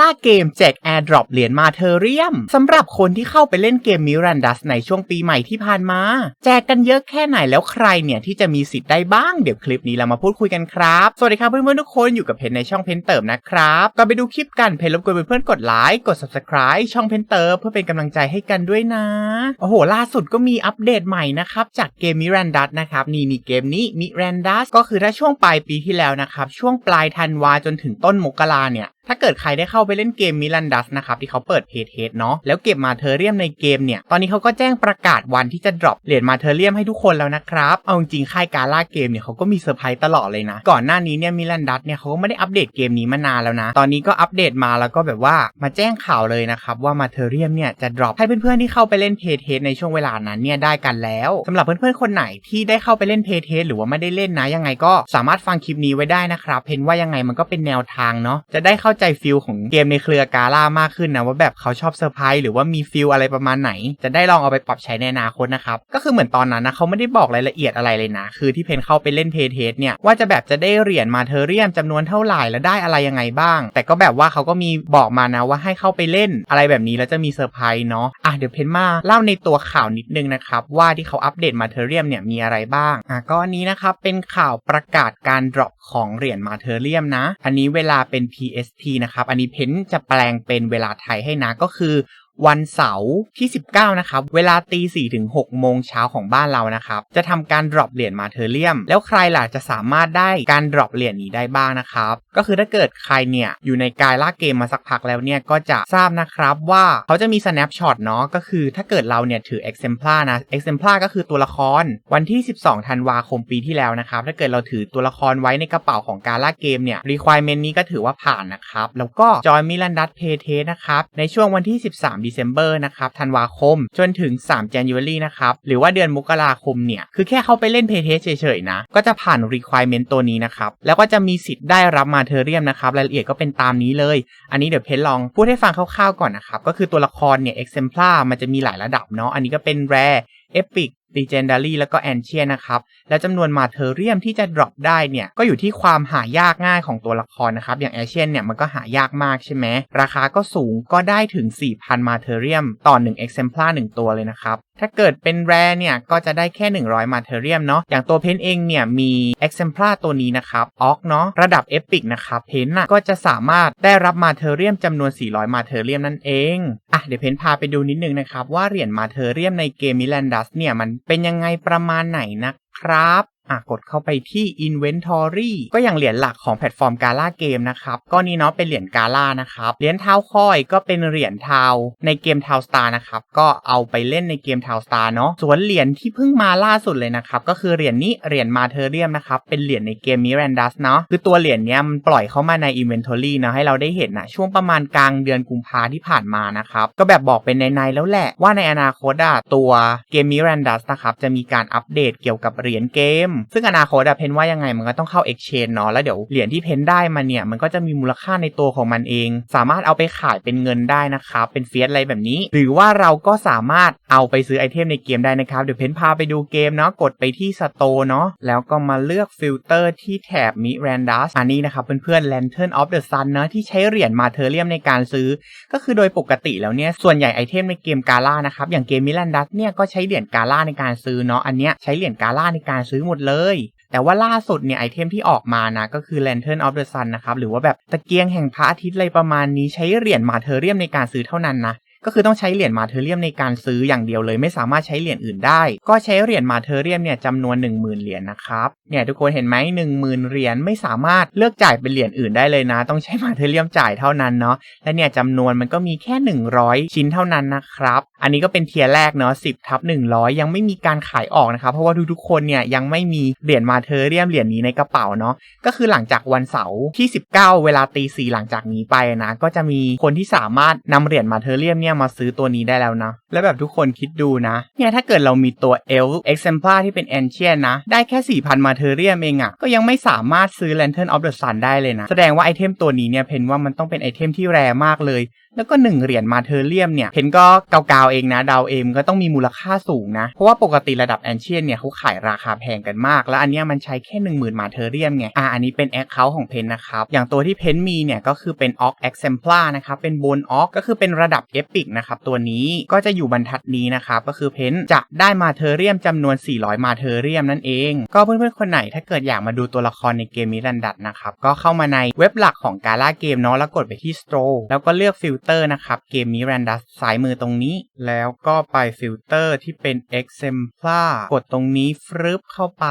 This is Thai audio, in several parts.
ล่าเกมแจกแอร์ดรอปเหรียญมาเทเรียมสำหรับคนที่เข้าไปเล่นเกมมิรันดัสในช่วงปีใหม่ที่ผ่านมา แจกกันเยอะแค่ไหนแล้วใครเนี่ยที่จะมีสิทธิ์ได้บ้างเดี๋ยวคลิปนี้เรามาพูดคุยกันครับ สวัสดีครับเพื่อนๆทุกคนอยู่กับเพนในช่องเพนเติมนะครับก่อนไปดูคลิปกันเพนรบกวนเพื่อนๆกดไลค์กด subscribe ช่องเพนเติมเพื่อเป็นกำลังใจให้กันด้วยนะโอ้โหล่าสุดก็มีอัปเดตใหม่นะครับจากเกมมิรันดัสนะครับนี่นี่เกมนี้มิรันดัสก็คือถ้าช่วงปลายปีที่แล้วนะครับช่วงปลายธันวาจนถึงต้นมกราเนี่ยถ้าเกิดใครได้เข้าไปเล่นเกมมิลันดัสนะครับ ที่เขาเปิดเพจเทสเนาะแล้วเก็บมาเทเรียมในเกมเนี่ย ตอนนี้เขาก็แจ้งประกาศวันที่จะดรอปเหรียญมาเทเรียมให้ทุกคนแล้วนะครับ เอาจริงๆค่ายการล่าเกมเนี่ยเขาก็มีเซอร์ไพรส์ตลอดเลยนะ ก่อนหน้านี้เนี่ยมิลันดัสเนี่ยเขาก็ไม่ได้อัปเดตเกมนี้มานานแล้วนะ ตอนนี้ก็อัปเดตมาแล้วก็แบบว่ามาแจ้งข่าวเลยนะครับว่ามาเทเรียมเนี่ยจะดรอปให้เพื่อนๆที่เข้าไปเล่นเพจเทสในช่วงเวลานั้นเนี่ยได้กันแล้วสำหรับเพื่อนๆคนไหนที่ได้เข้าไปเล่นเพจเทสหรือว่าไม่ได้เล่นนะยังไงก็สามารถฟังคลิปนี้ไว้ได้นะครับเห็นว่ายังไงมันก็เป็นแนวทางเนาะจะได้เข้าาใจฟิลของเกมในเครือกาล่ามากขึ้นนะว่าแบบเขาชอบเซอร์ไพรส์หรือว่ามีฟิลอะไรประมาณไหน จะได้ลองเอาไปปรับใช้ในอนาคตนะครับ ก็คือเหมือนตอนนั้นนะเขาไม่ได้บอกรายละเอียดอะไรเลยนะ คือที่เพนเข้าไปเล่นเพจเทสเนี่ยว่าจะแบบจะได้เหรียญมาเทอเรียมจำนวนเท่าไหร่แล้วได้อะไรยังไงบ้าง แต่ก็แบบว่าเขาก็มีบอกมานะว่าให้เข้าไปเล่นอะไรแบบนี้แล้วจะมีเซอร์ไพรส์เนาะอะเดี๋ยวเพนมาเล่าในตัวข่าวนิดนึงนะครับว่าที่เขาอัปเดตมาเทอเรียมเนี่ยมีอะไรบ้างอะก็อันนี้นะครับเป็นข่าวประกาศการดรอปของเหรียญมาเทอเรียมนะ อันนี้เวลาเป็น PST นะครับ อันนี้เพนจะแปลงเป็นเวลาไทยให้นะก็คือ วันเสาร์ที่ 19 นะครับ เวลาตี4ถึง6โมงเช้าของบ้านเรานะครับ จะทำการดรอปเหรียญมาเทเรียม แล้วใครล่ะจะสามารถได้การดรอปเหรียญนี้ได้บ้างนะครับ ก็คือถ้าเกิดใครเนี่ยอยู่ในกายล่าเกมมาสักพักแล้วเนี่ยก็จะทราบนะครับว่าเขาจะมี snapshot เนาะก็คือถ้าเกิดเราเนี่ยถือ exemplar นะ exemplar ก็คือตัวละคร วันที่ 12ธันวาคมปีที่แล้วนะครับ ถ้าเกิดเราถือตัวละครไว้ในกระเป๋าของการล่าเกมเนี่ย requirement นี้ก็ถือว่าผ่านนะครับแล้วก็ join Mirandas Pay Test นะครับในช่วงวันที่ 13 December นะครับธันวาคม จนถึง 3 January นะครับ หรือว่าเดือนมกราคมเนี่ย คือแค่เข้าไปเล่นเพย์เทสเฉยๆนะ ก็จะผ่าน requirement ตัวนี้นะครับ แล้วก็จะมีสิทธิ์ได้รับมาเทเรียมนะครับ รายละเอียดก็เป็นตามนี้เลย อันนี้เดี๋ยวเพจลองพูดให้ฟังคร่าวๆก่อนนะครับ ก็คือตัวละครเนี่ย exemplar มันจะมีหลายระดับเนาะ อันนี้ก็เป็น rare epic legendary แล้วก็ ancient นะครับ และจำนวนมาเทเรียมที่จะ drop ได้เนี่ย ก็อยู่ที่ความหายากง่ายของตัวละครนะครับ อย่าง ancient เนี่ยมันก็หายากมากใช่ไหม ราคาก็สูงก็ได้ถึง 4,000 มาเทเรียมต่อ 1 exemplar 1 ตัวเลยนะครับ ถ้าเกิดเป็นแรเนี่ยก็จะได้แค่ 100 มาเทเรียมเนาะอย่างตัวเพนเองเนี่ยมี exemplar ตัวนี้นะครับออกเนาะระดับเอพิกนะครับเพนน่ะก็จะสามารถได้รับมาเทเรียมจำนวน 400 มาเทเรียมนั่นเองอะเดี๋ยวเพนพาไปดูนิดนึงนะครับว่าเหรียญมาเทเรียมในเกมมิลันดัสเนี่ยมันเป็นยังไงประมาณไหนนะครับ อะกดเข้าไปที่ Inventory ก็อย่างเหรียญหลักของแพลตฟอร์มกาล่าเกมนะครับ ก็นี่เนาะเป็นเหรียญกาล่านะครับ เหรียญเท้าคอยก็เป็นเหรียญเท้าในเกมเท้าสตาร์นะครับ ก็เอาไปเล่นในเกมเท้าสตาร์เนาะ ส่วนเหรียญที่เพิ่งมาล่าสุดเลยนะครับ ก็คือเหรียญนี้เหรียญมาเทเรียมนะครับ เป็นเหรียญในเกมมิรันดัสเนาะ คือตัวเหรียญเนี้ยมันปล่อยเข้ามาใน Inventory นะให้เราได้เห็นนะช่วงประมาณกลางเดือนกุมภาที่ผ่านมานะครับ ก็แบบบอกเป็นในๆแล้วแหละว่าในอนาคตอะตัวเกมมิรันดัสนะครับจะมีการอัปเดตเกี่ยวกับเหรียญเกมซึ่งอนาคตอะเพนว่ายังไงมันก็ต้องเข้า Exchange เนาะแล้วเดี๋ยวเหรียญที่เพนได้มาเนี่ยมันก็จะมีมูลค่าในตัวของมันเอง สามารถเอาไปขายเป็นเงินได้นะครับเป็นเฟียสอะไรแบบนี้ หรือว่าเราก็สามารถ เอาไปซื้อไอเทมในเกมได้นะครับ เดี๋ยวเพนพาไปดูเกมเนาะกดไปที่สโตเนาะแล้วก็มาเลือกฟิลเตอร์ที่แถบมิแรนดัสอันนี้นะครับเพื่อนๆ Lantern of the Sun เนาะที่ใช้เหรียญมาเทเรียมในการซื้อ ก็คือโดยปกติแล้วเนี่ย ส่วนใหญ่ไอเทมในเกมกาล่านะครับ อย่างเกมมิแรนดัสเนี่ยก็ใช้เหรียญกาล่าในการซื้อเนาะอันเนี้ยใช้เหรียญกาล่าในการซื้อหมดเลยแต่ว่าล่าสุดเนี่ยไอเทมที่ออกมานะก็คือ Lantern of the Sun นะครับ หรือว่าแบบตะเกียงแห่งพระอาทิตย์อะไรประมาณนี้ใช้เหรียญมาเทเรียมในการซื้อเท่านั้นนะ ก็คือต้องใช้เหรียญมาเทเรียมในการซื้ออย่างเดียวเลย ไม่สามารถใช้เหรียญอื่นได้ ก็ใช้เหรียญมาเทเรียมเนี่ยจำนวน 10,000 เหรียญนะครับเนี่ยทุกคนเห็นไหม10,000เหรียญไม่สามารถเลือกจ่ายเป็นเหรียญอื่นได้เลยนะ ต้องใช้มาเทเรียมจ่ายเท่านั้นเนาะและเนี่ยจำนวนมันก็มีแค่ 100 ชิ้นเท่านั้นนะครับ อันนี้ก็เป็นเทียร์แรกเนาะ10ทับ100 ยังไม่มีการขายออกนะครับเพราะว่าทุกๆคนเนี่ยยังไม่มีเหรียญมาเทเรียมเหรียญนี้ในกระเป๋าเนาะก็คือหลังจากวันเสาร์ที่ 19 เวลาตีสี่หลังจากนี้ไปนะก็จะมีคนที่สามารถนำเหรียญมาเทเรียมเนี่ยมาซื้อตัวนี้ได้แล้วนะแล้วแบบทุกคนคิดดูนะเนี่ยถ้าเกิดเรามีตัวเอล exemplar ที่เป็น ancient นะได้แค่ 4,000 มาเทเรียมเองอะ่ะก็ยังไม่สามารถซื้อ lantern of the sun ได้เลยนะแสดงว่าไอเทมตัวนี้เนี่ยเพนว่ามันต้องเป็นไอเทมที่แรมากเลย แล้วก็1เหรียญมาเทเรียมเนี่ยเพนก็เกาเองนะดาวเองก็ต้องมีมูลค่าสูงนะ เพราะว่าปกติระดับแอนเชียนเนี่ยเขาขายราคาแพงกันมาก แล้วอันเนี้ยมันใช้แค่ 10,000 มาเทเรียมไงอะอันนี้เป็นแอคเคาท์ของเพนนะครับ อย่างตัวที่เพนมีเนี่ยก็คือเป็นออกเอ็กเซมพลานะครับเป็นบนออกก็คือเป็นระดับเอพิกนะครับตัวนี้ก็จะอยู่บรรทัดนี้นะครับก็คือเพนจะได้มาเทเรียมจำนวน 400 มาเทเรียมนั่นเอง ก็เพื่อนๆคนไหนถ้าเกิดอยากมาดูตัวละครในเกมมิรันดัตนะครับก็เข้ามาในเว็บหลักของกาล่าเกมเนาะแล้วกดไปที่ Store แล้วก็เลือกฟิลเตอร์นะครับเกมมิรันดัตซ้ายมือตรงนี้แล้วก็ไปฟิลเตอร์ที่เป็น Exemplar กดตรงนี้ฟรึบเข้าไป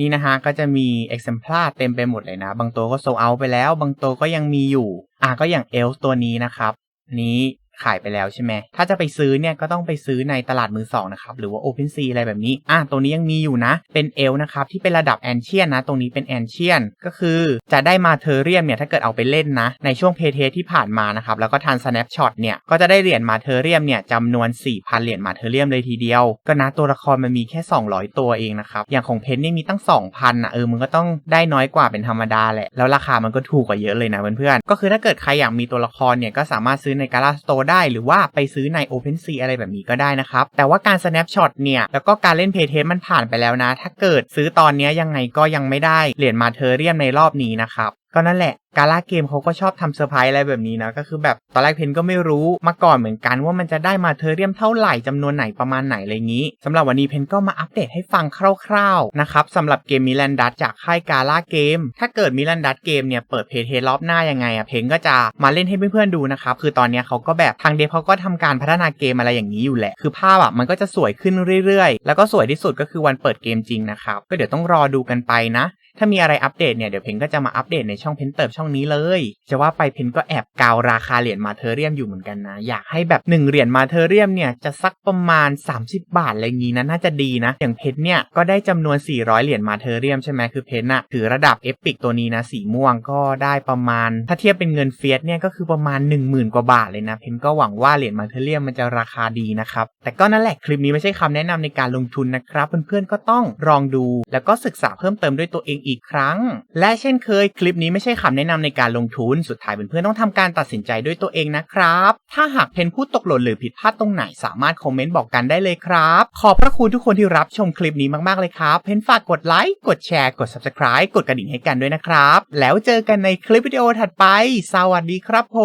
นี่นะฮะก็จะมี Exemplar เต็มไปหมดเลยนะ บางตัวก็โซเอาไปแล้ว บางตัวก็ยังมีอยู่ อะก็อย่าง e l f ตัวนี้นะครับนี้ ขายไปแล้วใช่ไหม ถ้าจะไปซื้อเนี่ยก็ต้องไปซื้อในตลาดมือสองนะครับ หรือว่า OpenSea อะไรแบบนี้ อะตัวนี้ยังมีอยู่นะ เป็นเอลนะครับ ที่เป็นระดับแอนเชียนนะ ตรงนี้เป็นแอนเชียนก็คือจะได้มาเทอเรียมเนี่ย ถ้าเกิดเอาไปเล่นนะ ในช่วงเพเทสที่ผ่านมานะครับ แล้วก็ทัน snapshot เนี่ย ก็จะได้เหรียญมาเทอเรียมเนี่ยจำนวน 4,000 เหรียญมาเทอเรียมเลยทีเดียว ก็นะตัวละครมันมีแค่ 200 ตัวเองนะครับ อย่างของเพนนี่มีตั้ง 2,000นะเออมันก็ต้องได้น้อยกว่าเป็นธรรมดาแหละ แล้วราคามันก็ถูกกว่าเยอะเลยนะเพื่อนๆ ก็คือถ้าเกิดใครอยากมีตัวละครเนี่ยก็สามารถซื้อในกาลาสโตได้หรือว่าไปซื้อใน OpenSea อะไรแบบนี้ก็ได้นะครับ แต่ว่าการ snapshot เนี่ย แล้วก็การเล่นเพย์เทสมันผ่านไปแล้วนะ ถ้าเกิดซื้อตอนนี้ยังไงก็ยังไม่ได้เหรียญมาเทอเรียมในรอบนี้นะครับ ก็นั่นแหละกาล่าเกมเขาก็ชอบทำเซอร์ไพรส์อะไรแบบนี้นะก็คือแบบตอนแรกเพนก็ไม่รู้มาก่อนเหมือนกันว่ามันจะได้มาเทอเรียมเท่าไหร่จำนวนไหนประมาณไหนอะไรงี้สำหรับวันนี้เพนก็มาอัปเดตให้ฟังคร่าวๆนะครับสำหรับเกมมิลันดัตจากค่ายกาล่าเกม ถ้าเกิดมิลันดัตเกมเนี่ยเปิดเพจเทรอบหน้ายังไงอะเพนก็จะมาเล่นให้เพื่อนๆดูนะครับคือตอนนี้เขาก็แบบทางเดฟเขาก็ทำการพัฒนาเกมอะไรอย่างนี้อยู่แหละ คือภาพอะมันก็จะสวยขึ้นเรื่อยๆ แล้วก็สวยที่สุดก็คือวันเปิดเกมจริงนะครับก็เดี๋ยวต้องรอดูกันไปนะ ถ้ามีอะไรอัปเดตเนี่ยเดี๋ยวเพนก็จะมาอัปเดตในช่องเพนเติบช่องนี้เลย จะว่าไปเพนก็แอบกาวราคาเหรียญมาเทอเรียมอยู่เหมือนกันนะ อยากให้แบบ 1 เหรียญมาเทอเรียมเนี่ยจะสักประมาณ 30 บาทอะไรงี้นะน่าจะดีนะ อย่างเพนเนี่ยก็ได้จำนวน 400 เหรียญมาเทอเรียมใช่ไหมคือเพนอะถือระดับเอพิกตัวนี้นะสีม่วงก็ได้ประมาณ ถ้าเทียบเป็นเงินเฟียสเนี่ยก็คือประมาณ 10,000 กว่าบาทเลยนะเพนก็หวังว่าเหรียญมาเทอเรียมมันจะราคาดีนะครับแต่ก็นั่นแหละคลิปนี้ไม่ใช่คำแนะนำในการลงทุนนะครับเพื่อนๆก็ต้องลองดู แล้วก็ศึกษาเพิ่มเติมด้วยตัวเองอีกครั้ง และเช่นเคยคลิปนี้ไม่ใช่คำแนะนำในการลงทุนสุดท้ายเพื่อนๆต้องทำการตัดสินใจด้วยตัวเองนะครับ ถ้าหากเพนพูดตกหล่นหรือผิดพลาดตรงไหนสามารถคอมเมนต์บอกกันได้เลยครับ ขอบพระคุณทุกคนที่รับชมคลิปนี้มากๆเลยครับ เพนฝากกดไลค์กดแชร์กด subscribe กดกระดิ่งให้กันด้วยนะครับ แล้วเจอกันในคลิปวิดีโอถัดไป สวัสดีครับผ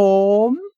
ม